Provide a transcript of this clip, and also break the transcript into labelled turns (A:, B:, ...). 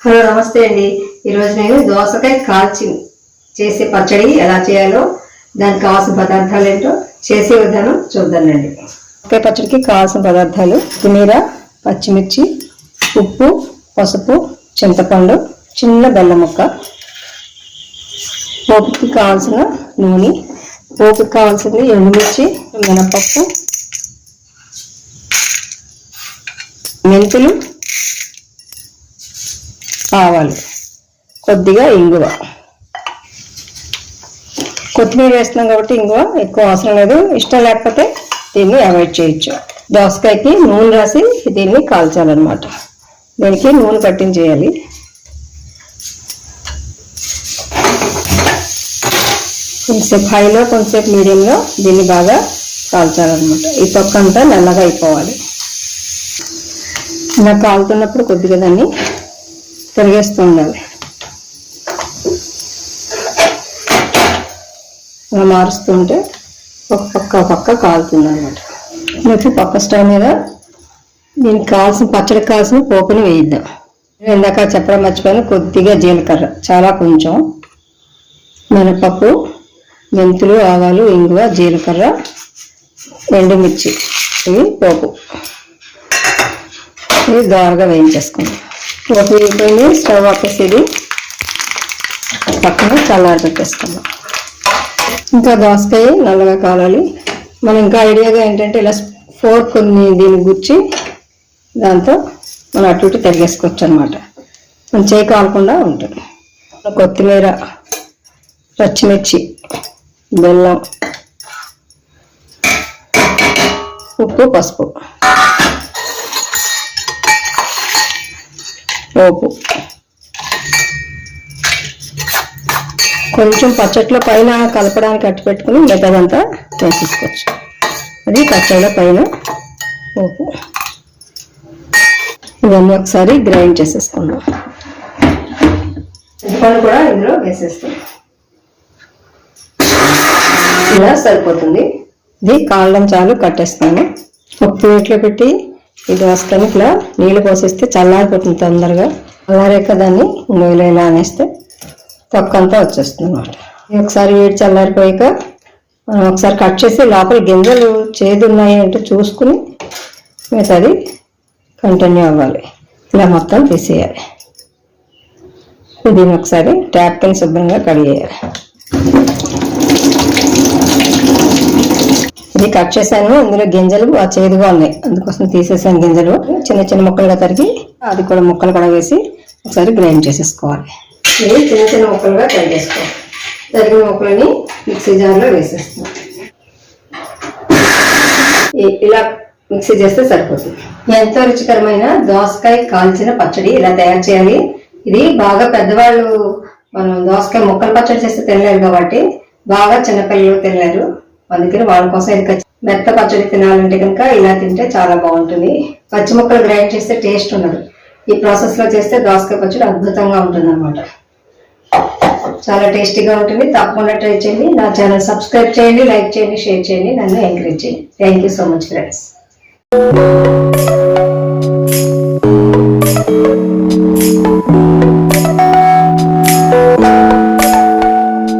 A: Hello నమస్తే అండి. ఈరోజు నేను దోసకాయ కాల్చి చేసే పచ్చడి ఎలా చేయాలో దానికి కావాల్సిన పదార్థాలు ఏంటో చేసే విధానం చూద్దానండి దోసకాయ పచ్చడికి కావాల్సిన పదార్థాలు కొత్తిమీర పచ్చిమిర్చి ఉప్పు పసుపు చింతపండు చిన్న బెల్లం ముక్క పోపుకి కావాల్సిన నూనె పోపుకి కావాల్సింది ఎండుమిర్చి మినపప్పు మెంతులు ఆవాలు కొద్దిగా ఇంగువ. కొత్తిమీర వేస్తున్నాం కాబట్టి ఇంగువ ఎక్కువ అవసరం లేదు. ఇష్టం లేకపోతే దీన్ని అవాయిడ్ చేయొచ్చు. దోసకాయకి నూనె రాసి దీన్ని కాల్చాలన్నమాట. దీనికి నూనె పట్టించేయాలి కొంచెంసేపు హైలో కొంచెంసేపు మీడియంలో దీన్ని బాగా కాల్చాలన్నమాట. ఈ తొక్క అంతా నల్లగా అయిపోవాలి. ఇలా కాలుతున్నప్పుడు కొద్దిగా దాన్ని తిరిగేస్తూ ఉండాలి. ఇలా మారుస్తుంటే ఒక పక్క పక్క కాలుతుంది అనమాట లేకపోతే పక్క స్టవ్ మీద దీనికి కావాల్సిన పచ్చడికి కావాల్సిన పోపుని వేయిద్దాం. ఇందాక చెప్పడం మర్చిపోయాను కొద్దిగా జీలకర్ర చాలా కొంచెం మినపప్పు మెంతులు ఆవాలు ఇంగువ జీలకర్ర ఎండుమిర్చి ఇవి పోపు. మీరు దోరగా వేయించేసుకుందాం. ఒక వేగిపోయింది స్టవ్ ఆపేసి ఇది పక్కన చల్లారి పెట్టేసుకుందాం. ఇంకా దోసకాయ నల్లగా కాలాలి. మనం ఇంకా ఐడియాగా ఏంటంటే ఇలా ఫోర్ కొన్ని దీన్ని గుచ్చి దాంతో మనం అటు ఇటు తిరిగేసుకోవచ్చు అనమాట మన చేయి కాలకుండా ఉంటుంది. కొత్తిమీర పచ్చిమిర్చి బెల్లం ఉప్పు పసుపు. పోపు కొంచెం పచ్చట్లో పైన కలపడానికి అట్టు పెట్టుకుని మిగతాదంతా వేసేసుకోవచ్చు అది పచ్చళ్ళ పైన పోపు ఇవన్నీ ఒకసారి గ్రైండ్ చేసేసుకుందాం. చింతపండు కూడా ఇందులో వేసేస్తాం. ఇలా సరిపోతుంది. ఇది కాళ్ళం చాలు కట్టేస్తాను. ఒక ప్లేట్లో పెట్టి ఈ దోసకాయని ఇట్లా నీళ్ళు పోసేస్తే చల్లారిపోతుంది తొందరగా. చల్లారాక దాన్ని నూనెలో ఇలా అనేస్తే తొక్కంతా వచ్చేస్తుంది అనమాట ఒకసారి వేడి చల్లారిపోయాక మనం ఒకసారి కట్ చేసి లోపల గింజలు చేదు ఉన్నాయి అంటే చూసుకుని మిగతాది కంటిన్యూ అవ్వాలి. ఇలా మొత్తం తీసేయాలి. దీన్ని ఒకసారి ట్యాప్ శుభ్రంగా కడిగేయాలి ఇది కట్ చేశాను. ఇందులో గింజలు చేదుగా ఉన్నాయి. అందుకోసం తీసేసాను గింజలు. చిన్న చిన్న ముక్కలుగా తరిగి అది కూడా ముక్కలు కూడా వేసి ఒకసారి గ్రైండ్ చేసేసుకోవాలి. ఇది చిన్న చిన్న ముక్కలుగా కట్ చేసుకోవాలి. తరిగిన ముక్కలని మిక్సీ జార్లో వేసేస్తాం ఇలా మిక్సీ చేస్తే సరిపోతుంది. ఎంతో రుచికరమైన దోసకాయ కాల్చిన పచ్చడి ఇలా తయారు చేయాలి. ఇది బాగా పెద్దవాళ్ళు మనం దోసకాయ ముక్కల పచ్చడి చేస్తే తినలేరు కాబట్టి బాగా చిన్నపిల్లలు తినలేరు. అందుకని వాళ్ళ కోసం ఇది మెత్త పచ్చడి తినాలంటే కనుక ఇలా తింటే చాలా బాగుంటుంది. పచ్చి ముక్కలు గ్రైండ్ చేస్తే టేస్ట్ ఉండదు. ఈ ప్రాసెస్లో చేస్తే దోసకాయ పచ్చడి అద్భుతంగా ఉంటుంది చాలా టేస్టీగా ఉంటుంది. తప్పకుండా ట్రై చేయండి. నా ఛానల్ సబ్స్క్రైబ్ చేయండి లైక్ చేయండి షేర్ చేయండి. నన్ను ఎంకరేజ్ చేయండి. Thank you so much friends.